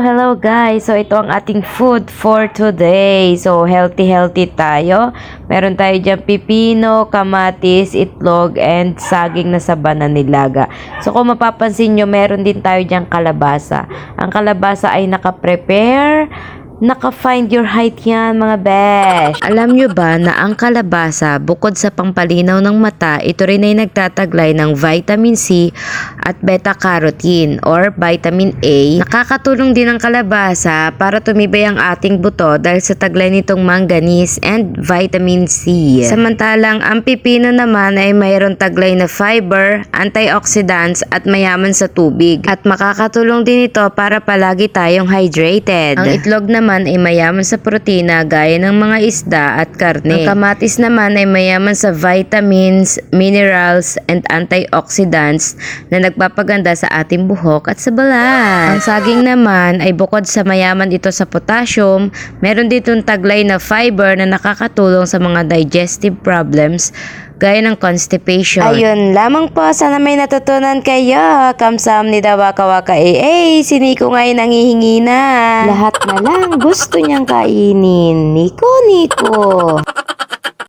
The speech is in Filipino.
hello guys. So ito ang ating food for today. So healthy healthy tayo. Meron tayo diyan pipino, kamatis, itlog and saging na saba nilaga. So kung mapapansin nyo, meron din tayo diyan kalabasa. Ang kalabasa ay naka-prepare Naka-find your height yan, mga besh. Alam nyo ba na ang kalabasa, bukod sa pampalinaw ng mata, ito rin ay nagtataglay ng vitamin C at beta-carotene or vitamin A. Nakakatulong din ang kalabasa para tumibay ang ating buto dahil sa taglay nitong manganese and vitamin C. Samantalang ang pipino naman ay mayroon taglay na fiber, antioxidants at mayaman sa tubig. At makakatulong din ito para palagi tayong hydrated. Ang itlog naman ay mayaman sa protina gaya ng mga isda at karne. Ang kamatis naman ay mayaman sa vitamins, minerals, and antioxidants na nagpapaganda sa ating buhok at sa balat. Ang saging naman ay bukod sa mayaman ito sa potassium, meron ditong taglay na fiber na nakakatulong sa mga digestive problems gaya ng constipation. Ayun lamang po. Sana may natutunan kayo. Kamsam ni Dawaka Waka AA. Si Nico ngayon nangihingi na. Lahat na lang gusto niyang kainin. Nico, Nico.